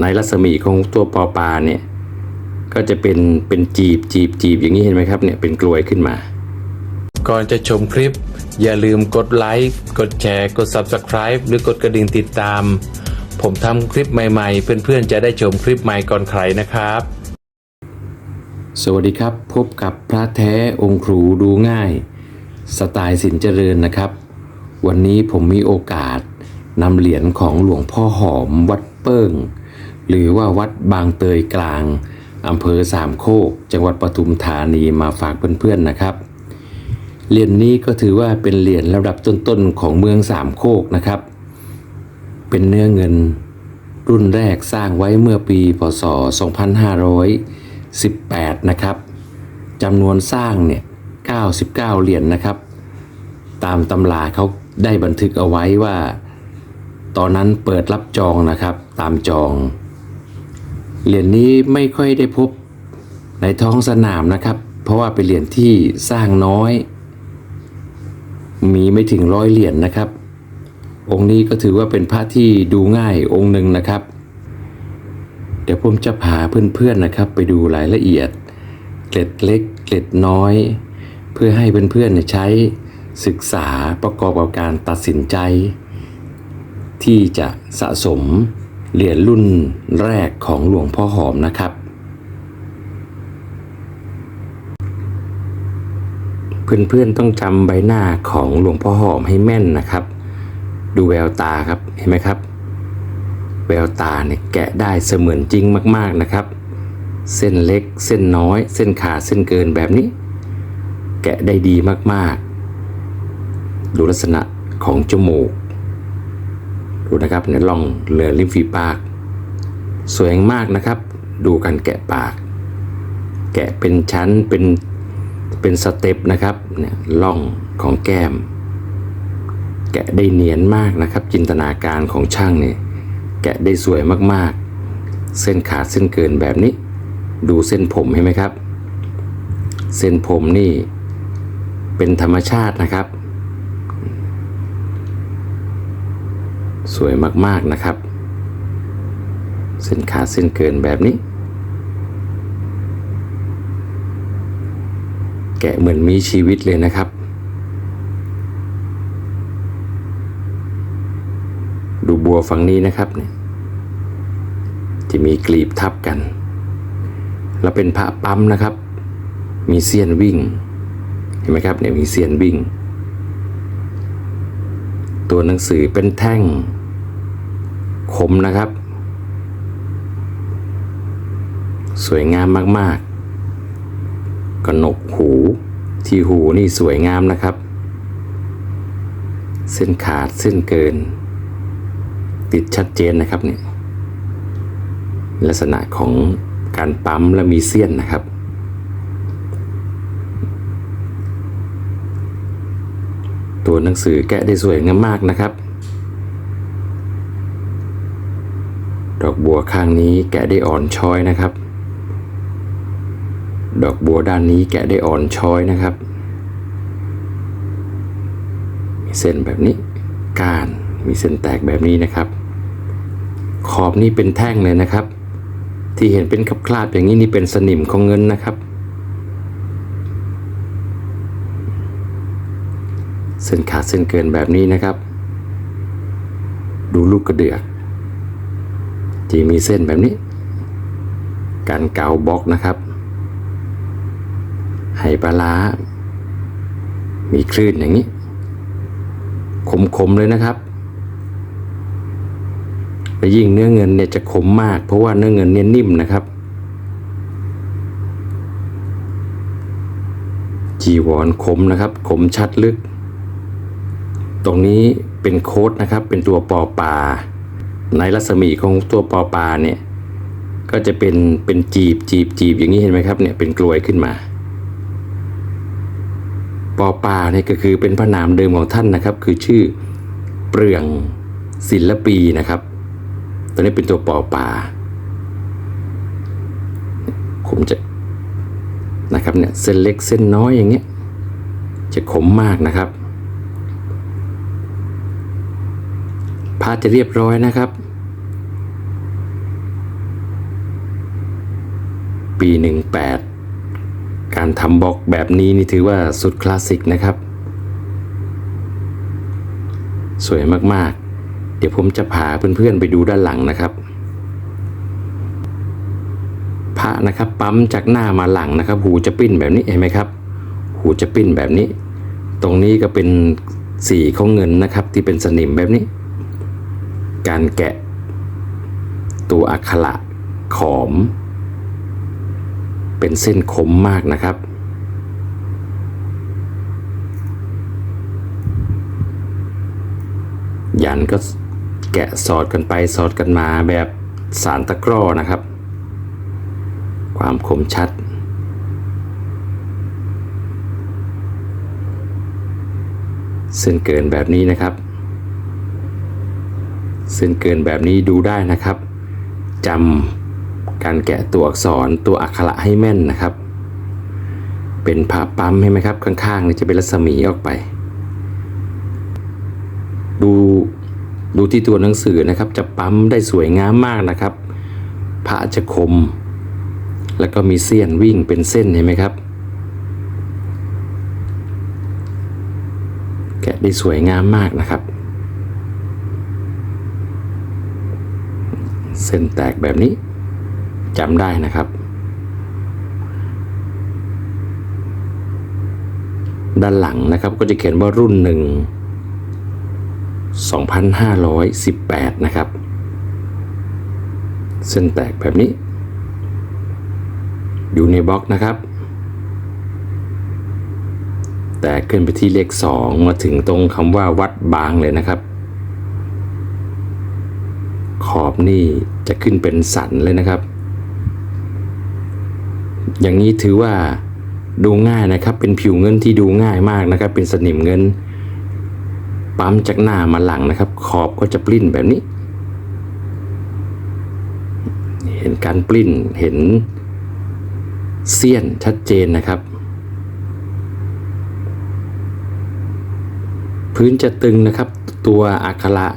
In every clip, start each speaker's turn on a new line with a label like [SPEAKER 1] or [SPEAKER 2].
[SPEAKER 1] ในรัศมีของตัวปอปลาเนี่ยก็จะเป็นเป็นจีบจีบจีบอย่างนี้เห็นไหมครับเนี่ยเป็นกลวยขึ้นมา
[SPEAKER 2] ก่อนจะชมคลิป อย่าลืมกดไลค์กดแชร์กด Subscribe หรือกดกระดิ่งติดตาม ผมทำคลิปใหม่ๆ เพื่อนๆจะได้ชมคลิปใหม่ก่อนใครนะครับ
[SPEAKER 1] สวัสดีครับ พบกับพระแท้องค์ครูดูง่าย สไตล์สินเจริญนะครับ วันนี้ผมมีโอกาสนำเหรียญของหลวงพ่อหอมวัดเปิ้ง หรือว่าวัดบางเตยกลางอำเภอสามโคก จังหวัดปทุมธานีมาฝากเพื่อนๆนะครับ เหรียญนี้ก็ถือว่าเป็นเหรียญระดับต้นๆของเมืองสามโคกนะครับ เป็นเนื้อเงินรุ่นแรกสร้างไว้เมื่อปี พศ 2518 นะครับจำนวนสร้างเนี่ย 99 เหรียญนะครับ ตามตำราเขาได้บันทึกเอาไว้ว่า ตอนนั้นเปิดรับจองนะครับ ตามจอง เหรียญนี้ไม่ค่อยได้พบในท้องสนามนะครับ เพราะว่าเป็นเหรียญที่สร้างน้อย มีไม่ถึงร้อยเหรียญนะครับ องค์นี้ก็ถือว่าเป็นพระที่ดูง่ายองค์หนึ่งนะครับ เดี๋ยวผมจะพาเพื่อนๆนะครับ ไปดูรายละเอียด เกล็ดเล็ก เกล็ดน้อย เพื่อให้เพื่อนๆใช้ศึกษาประกอบกับการตัดสินใจ ที่จะสะสม เหรียญรุ่นแรกของหลวงพ่อหอมนะครับ เพื่อนๆต้องจำใบหน้าของหลวงพ่อหอมให้แม่นนะครับ ดูแววตาครับเห็นไหมครับ แววตาเนี่ยแกะได้เสมือนจริงมากๆนะครับ เส้นเล็กเส้นน้อย เส้นขาดเส้นเกินแบบนี้ แกะได้ดีมากๆ ดูลักษณะของจมูก ดูนะครับในร่องเหลือริมฝีปาก สวยมากนะครับ ดูการแกะปาก แกะเป็นชั้นเป็นเป็นสเต็ปนะครับเนี่ยร่องของแก้ม แกะได้เนียนมากนะครับ จินตนาการของช่างเนี่ยแกะได้สวยมากๆ เส้นขาดเส้นเกินแบบนี้ ดูเส้นผมเห็นไหมครับ เส้นผมนี่เป็นธรรมชาตินะครับ สวยมากๆนะครับ เส้นขาเส้นเกินแบบนี้ แกะเหมือนมีชีวิตเลยนะครับ ดูบัวฝั่งนี้นะครับเนี่ยจะมีกลีบทับกัน แล้วเป็นพระปั๊มนะครับ มีเสี้ยนวิ่ง เห็นไหมครับเนี่ยมีเสี้ยนวิ่ง ตัวหนังสือเป็นแท่ง คมนะครับ สวยงามมากๆกนกหูที่หูนี่สวยงามนะครับ เส้นขาดเส้นเกิน ติดชัดเจนนะครับเนี่ยลักษณะของการปั๊มและมีเสี้ยนนะครับ ตัวหนังสือแกะได้สวยงามมากนะครับ ดอกบัวข้างนี้แกะได้อ่อนช้อยนะครับ ดอกบัวด้านนี้แกะได้อ่อนช้อยนะครับมีเส้นแบบนี้ก้านมีเส้นแตกแบบนี้นะครับ ขอบนี่เป็นแท่งเลยนะครับ ที่เห็นเป็นคราบๆอย่างนี้นี่เป็นสนิมของเงินนะครับ เส้นขาดเส้นเกินแบบนี้นะครับ ดูลูกกระเดือกที่มีเส้นแบบนี้ การเกาบล็อกนะครับไหปลาร้า มีคลื่นอย่างนี้ คมๆเลยนะครับและยิ่งเนื้อเงินเนี่ยจะขมมาก เพราะว่าเนื้อเงินเนี่ยนิ่มนะครับ จีวรคมนะครับ คมชัดลึก ตรงนี้เป็นโค้ดนะครับ เป็นตัวปอปลาในรัศมีของตัวปอปลาเนี่ย ก็จะเป็นเป็นจีบจีบจีบอย่างนี้เห็นไหมครับเนี่ยเป็นกลวยขึ้นมา ปอปลาเนี่ยก็คือเป็นพระนามเดิมของท่านนะครับ คือชื่อเปลืองศิลปีนะครับ ตัวนี้เป็นตัวปอปลาผมจะนะครับเนี่ยเส้นเล็กเส้นน้อยอย่างเงี้ยจะขมมากนะครับ พาจะเรียบร้อยนะครับ ปี 18 การทำบล็อกแบบนี้นี่ถือว่าสุดคลาสสิกนะครับ สวยมากๆ เดี๋ยวผมจะพาเพื่อนๆไปดูด้านหลังนะครับพระนะครับปั๊มจากหน้ามาหลังนะครับ หูจะปิ้นแบบนี้เห็นไหมครับ หูจะปิ้นแบบนี้ ตรงนี้ก็เป็นสีของเงินนะครับ ที่เป็นสนิมแบบนี้ การแกะ ตัวอักขระขอม เป็นเส้นคมมากนะครับ ยันก็แกะสอดกันไปสอดกันมาแบบสารตะกร้อนะครับ ความคมชัดเส้นเกินแบบนี้นะครับ เส้นเกินแบบนี้ดูได้นะครับจำการแกะตัวอักษรตัวอักขระให้แม่นนะครับ เป็นผ้าปั๊มใช่ไหมครับ ข้างๆนี่จะเป็นรัศมีออกไป ดูดูที่ตัวหนังสือนะครับ จะปั๊มได้สวยงามมากนะครับพระจะคม แล้วก็มีเสี้ยนวิ่งเป็นเส้นเห็นไหมครับ แกะได้สวยงามมากนะครับ เส้นแตกแบบนี้จำได้นะครับ ด้านหลังนะครับก็จะเขียนว่ารุ่นหนึ่ง2518 นะครับ เส้นแตกแบบนี้ อยู่ในบล็อกนะครับ แตกขึ้นไปที่เลข 2 มาถึงตรงคำว่าวัดบางเลยนะครับ ขอบนี่จะขึ้นเป็นสันเลยนะครับ อย่างนี้ถือว่าดูง่ายนะครับ เป็นผิวเงินที่ดูง่ายมากนะครับ เป็นสนิมเงิน ปั๊มจากหน้ามาหลังนะครับ ขอบก็จะปลิ้นแบบนี้ เห็นการปลิ้นเห็นเสี้ยนชัดเจนนะครับ พื้นจะตึงนะครับ ตัวอักขระ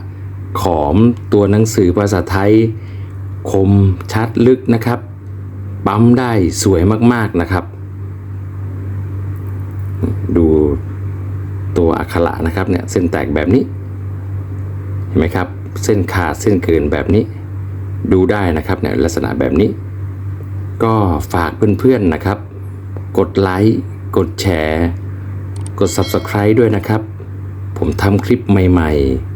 [SPEAKER 1] ขอมตัวหนังสือภาษาไทย คมชัดลึกนะครับ ปั๊มได้สวยมากๆนะครับ ดูตัวอักขระนะครับเนี่ยเส้นแตกแบบนี้ เห็นไหมครับ เส้นขาดเส้นเกินแบบนี้ ดูได้นะครับเนี่ยลักษณะแบบนี้ ก็ฝากเพื่อนๆนะครับ กดไลค์กดแชร์ กด Subscribe ด้วยนะครับ ผมทำคลิปใหม่ ๆ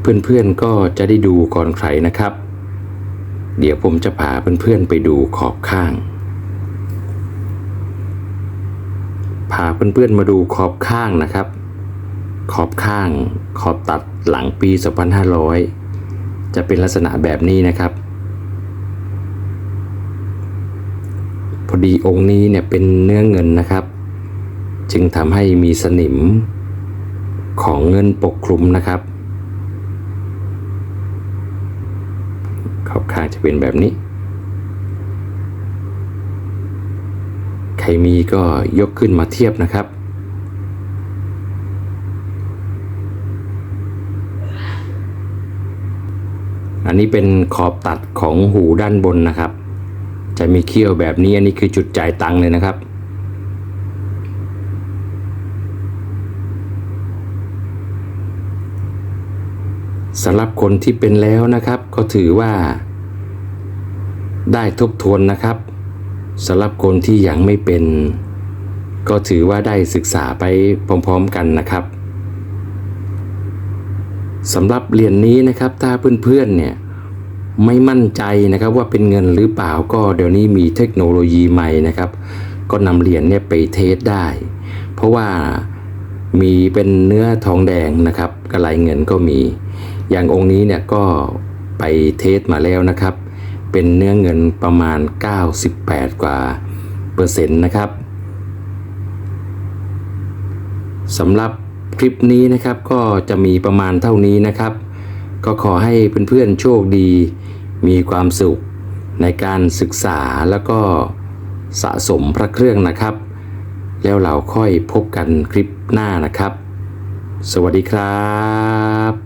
[SPEAKER 1] เพื่อนๆก็จะได้ดูก่อนใครนะครับ เดี๋ยวผมจะพาเพื่อนๆไปดูขอบข้าง พาเพื่อนๆมาดูขอบข้างนะครับ ขอบข้างขอบตัดหลังปี 2500 จะเป็นลักษณะแบบนี้นะครับ พอดีองค์นี้เนี่ยเป็นเนื้อเงินนะครับ จึงทำให้มีสนิมของเงินปกคลุมนะครับขอบ ข้างจะเป็นแบบนี้ ใครมีก็ยกขึ้นมาเทียบนะครับ อันนี้เป็นขอบตัดของหูด้านบนนะครับ จะมีเขี้ยวแบบนี้อันนี้คือจุดจ่ายตังค์เลยนะครับสำหรับคนที่เป็นแล้วนะครับ ก็ถือว่า ได้ทบทวนนะครับสำหรับคนที่ยังไม่เป็น ก็ถือว่าได้ศึกษาไปพร้อมๆกันนะครับสำหรับเหรียญนนี้นะครับถ้าเพื่อนๆเนี่ยไม่มั่นใจนะครับว่าเป็นเงินหรือเปล่าก็เดี๋ยวนี้มีเทคโนโลยีใหม่นะครับ ก็นำเหรียญเนี่ยไปเทสได้ เพราะว่ามีเป็นเนื้อทองแดงนะครับกระไหลเงินก็มี อย่างองค์นี้เนี่ยก็ไปเทสมาแล้วนะครับ เป็นเนื้อเงินประมาณ 98 กว่าเปอร์เซ็นต์นะครับสำหรับคลิปนี้นะครับก็จะมีประมาณเท่านี้นะครับ ก็ขอให้เพื่อนๆโชคดี มีความสุขในการศึกษาแล้วก็สะสมพระเครื่องนะครับ แล้วเราค่อยพบกันคลิปหน้านะครับ สวัสดีครับ